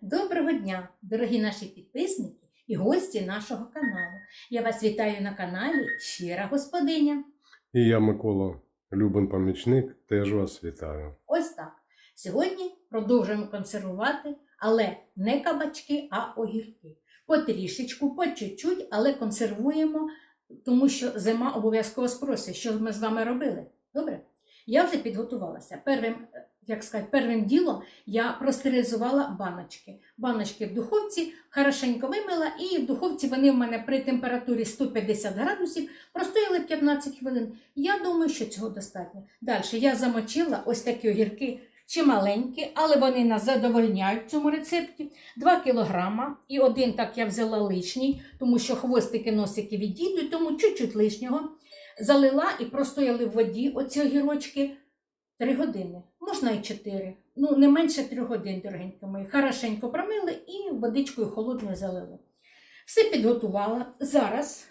Доброго дня, дорогі наші підписники і гості нашого каналу. Я вас вітаю на каналі Щира Господиня. І я, Микола, Любин помічник, теж вас вітаю. Ось так. Сьогодні продовжуємо консервувати, але не кабачки, а огірки. Потрішечку, по чуть-чуть, але консервуємо, тому що зима обов'язково спросить, що ми з вами робили. Добре? Я вже підготувалася. Первим, як сказати, первим ділом я простерилізувала баночки. Баночки в духовці хорошенько вимила, і в духовці вони в мене при температурі 150 градусів простояли 15 хвилин. Я думаю, що цього достатньо. Далі я замочила ось такі огірки чи маленькі, але вони нас задовольняють в цьому рецепті. 2 кілограма і один так я взяла лишній, тому що хвостики, носики відійдуть, тому чуть-чуть лишнього. Залила і простояли в воді оці огірочки 3 години, можна і 4. Ну, не менше 3 годин, дорогенькі мої. Хорошенько промили і водичкою холодною залили. Все підготувала. Зараз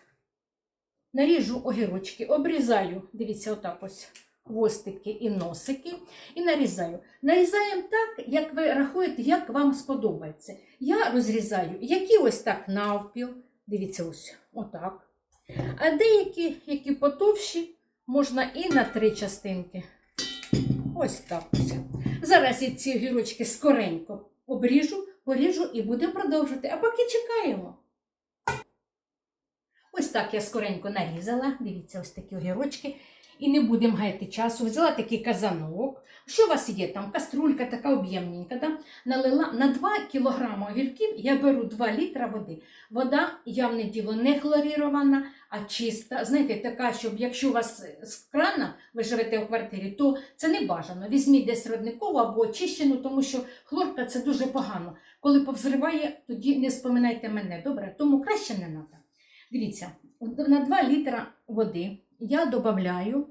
наріжу огірочки, обрізаю, дивіться, отак ось хвостики і носики, і нарізаю. Нарізаємо так, як ви рахуєте, як вам сподобається. Я розрізаю, які ось так навпіл, дивіться, ось отак. А деякі, які потовші, можна і на три частинки. Ось так ось. Зараз я ці огірочки скоренько обріжу, поріжу і будемо продовжувати. А поки чекаємо. Ось так я скоренько нарізала. Дивіться, ось такі огірочки. І не будемо гаяти часу. Взяла такий казанок. Що у вас є там? Каструлька така об'ємненька. Да? Налила на 2 кг огірків я беру 2 літра води. Вода, явне діло, не хлорірована, а чиста. Знаєте, така, щоб якщо у вас з крана, ви живете у квартирі, то це не бажано. Візьміть десь родникову або очищену, тому що хлорка це дуже погано. Коли повзриває, тоді не споминайте мене. Добре? Тому краще не треба. Дивіться, на 2 літра води я додаю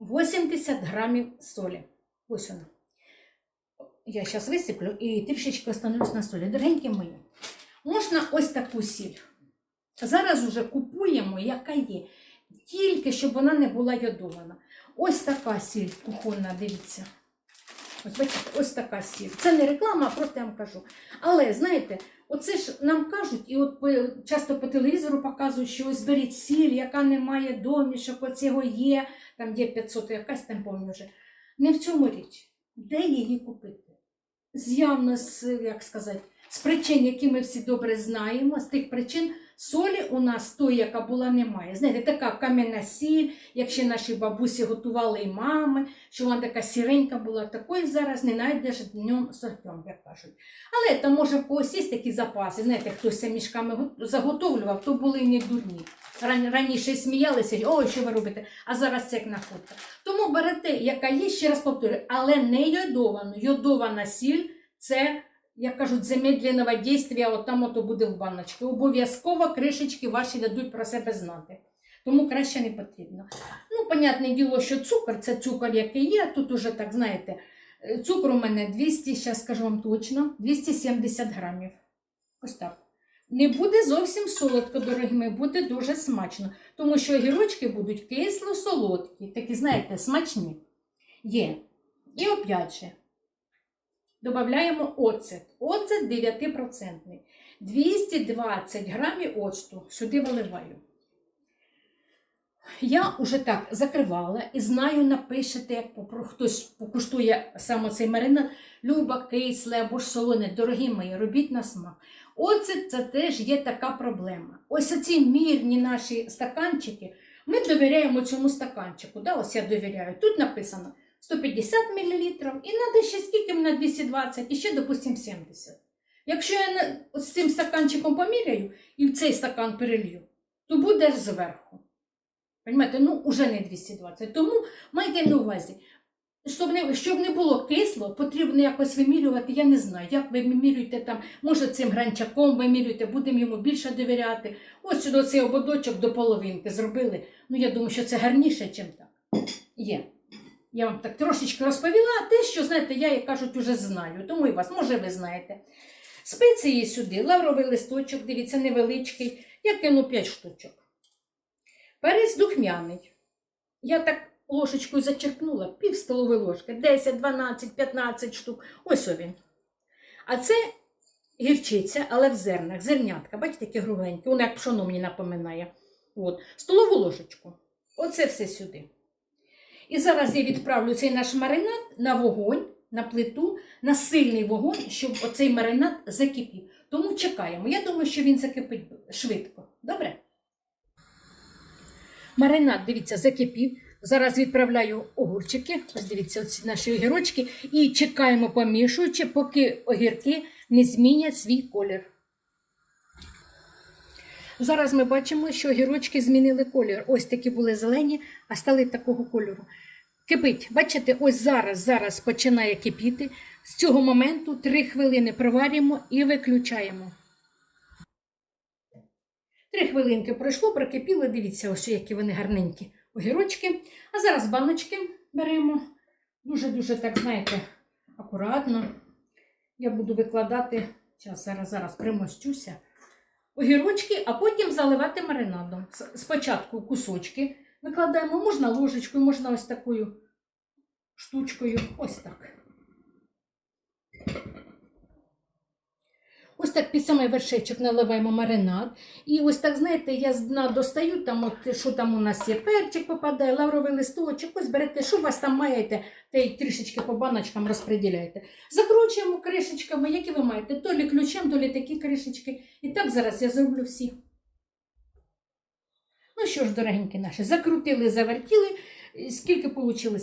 80 грамів солі. Ось вона. Я зараз висиплю і трішечки остановлюсь на солі. Дорогенькі мої, можна ось таку сіль. Зараз уже купуємо, яка є. Тільки щоб вона не була йодована. Ось така сіль кухонна, дивіться. Ось, бачите, ось така сіль. Це не реклама, а просто я вам кажу. Але знаєте, оце ж нам кажуть, і от часто по телевізору показують, що ось беріть сіль, яка не має домішок, оцього є, там є 500, якась там помню вже. Не в цьому річ. Де її купити? З'явно, як сказати, з причин, які ми всі добре знаємо, з тих причин солі у нас тої, яка була, немає. Знаєте, така кам'яна сіль, як ще наші бабусі готували і мами, що вона така сіренька була, такої зараз не знайдеш днем сортом, як кажуть. Але там може в когось є такі запаси. Знаєте, хтось мішками заготовлював, то були не дурні. Раніше сміялися, ой, що ви робите, а зараз це як находка. Тому берете, яка є, ще раз повторюю, але не йодовану. Йодована сіль це, як кажуть, замедленого дійства, от там ото буде в баночці. Обов'язково кришечки ваші дадуть про себе знати. Тому краще не потрібно. Ну, понятне діло, що цукор це цукор, який є. Тут уже так, знаєте, е, цукор у мене 200, зараз скажу вам точно, 270 грамів. Ось так. Не буде зовсім солодко, дорогі буде дуже смачно, тому що огірочки будуть кисло-солодкі, такі, знаєте, смачні. Є. І опять додаємо оцет. Оцет 9%. 220 грамів оцту сюди виливаю. Я вже так закривала і знаю, напишете, як хтось покуштує саме цей маринад, люба, кисле або ж солоне, дорогі мої, робіть на смак. Оце це теж є така проблема. Ось оці мірні наші стаканчики, ми довіряємо цьому стаканчику. Да? Ось я довіряю. Тут написано 150 мл, і треба ще скільки на 220, і ще, допустимо, 70. Якщо я з цим стаканчиком поміряю і в цей стакан перелью, то буде зверху. Понимаєте, ну уже не 220. Тому майте на увазі, щоб не, щоб не було кисло, потрібно якось вимірювати. Я не знаю, як ви вимірюєте там, може цим гранчаком вимірюєте, будемо йому більше довіряти. Ось сюди цей ободочок до половинки зробили. Ну, я думаю, що це гарніше, ніж так. Є. Я вам так трошечки розповіла, те, що, знаєте, я, як кажуть, уже знаю. Тому і вас, може, ви знаєте. Спеції сюди, лавровий листочок, дивіться, невеличкий. Я кину 5 штучок. Перець духмяний. Я так ложечкою зачерпнула, пів столової ложки, 10, 12, 15 штук. Ось він. А це гірчиця, але в зернах, зернятка, бачите, такі кругленькі, воно як пшоно мені напоминає. От. Столову ложечку. Оце все сюди. І зараз я відправлю цей наш маринад на вогонь, на плиту, на сильний вогонь, щоб оцей маринад закипів. Тому чекаємо. Я думаю, що він закипить швидко. Добре? Маринад, дивіться, закипів. Зараз відправляю огурчики. Ось дивіться, оці наші огірочки. І чекаємо, помішуючи, поки огірки не змінять свій колір. Зараз ми бачимо, що огірочки змінили колір. Ось такі були зелені, а стали такого кольору. Кипить, бачите, ось зараз, зараз починає кипіти. З цього моменту 3 хвилини проварюємо і виключаємо. Три хвилинки пройшло, прокипіли. Дивіться, ось які вони гарненькі огірочки. А зараз баночки беремо. Дуже-дуже, так, знаєте, акуратно. Я буду викладати, зараз, зараз примостюся. Огірочки, а потім заливати маринадом. Спочатку кусочки викладаємо, можна ложечкою, можна ось такою штучкою. Ось так. Ось так під самий вершечок наливаємо маринад. І ось так, знаєте, я з дна достаю, там от, що там у нас є, перчик попадає, лавровий листочок, ось берете, що у вас там маєте, та й трішечки по баночкам розподіляєте. Закручуємо кришечками, які ви маєте, то лі ключем, то лі такі кришечки. І так зараз я зроблю всі. Ну що ж, дорогенькі наші, закрутили, завертіли. Скільки вийшло?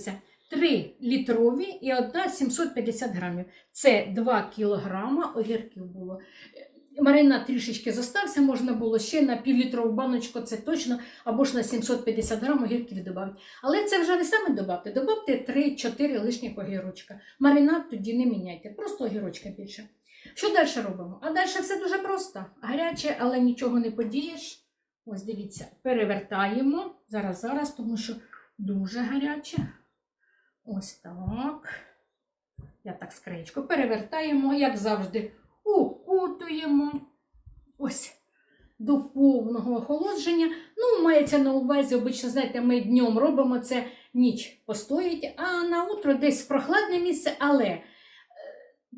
3 літрові і одна 750 грамів. Це 2 кілограма огірків було. Маринад трішечки зостався, можна було ще на півлітрову баночку, це точно, або ж на 750 грам огірків додати. Але це вже ви самі додавте. Добавте 3-4 лишніх огірочка. Маринад тоді не міняйте, просто огірочка більше. Що далі робимо? А далі все дуже просто. Гаряче, але нічого не подієш. Ось дивіться, перевертаємо. Зараз, зараз, тому що дуже гаряче. Ось так. Я так скречку перевертаємо, як завжди, укутуємо. Ось до повного охолодження. Ну, мається на увазі, обично, знаєте, ми днем робимо це, ніч постоїть, а на утро десь прохладне місце, але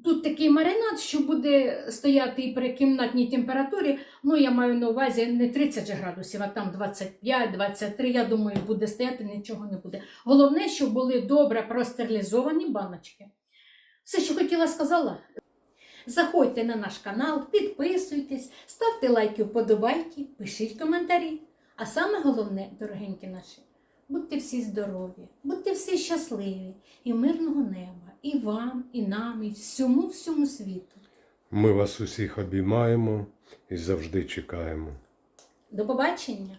тут такий маринад, що буде стояти і при кімнатній температурі. Ну, я маю на увазі не 30 градусів, а там 25-23, я думаю, буде стояти, нічого не буде. Головне, щоб були добре простерилізовані баночки. Все, що хотіла, сказала. Заходьте на наш канал, підписуйтесь, ставте лайки, вподобайки, пишіть коментарі. А саме головне, дорогенькі наші, будьте всі здорові, будьте всі щасливі і мирного неба, і вам, і нам, і всьому всьому світу. Ми вас усіх обіймаємо і завжди чекаємо. До побачення!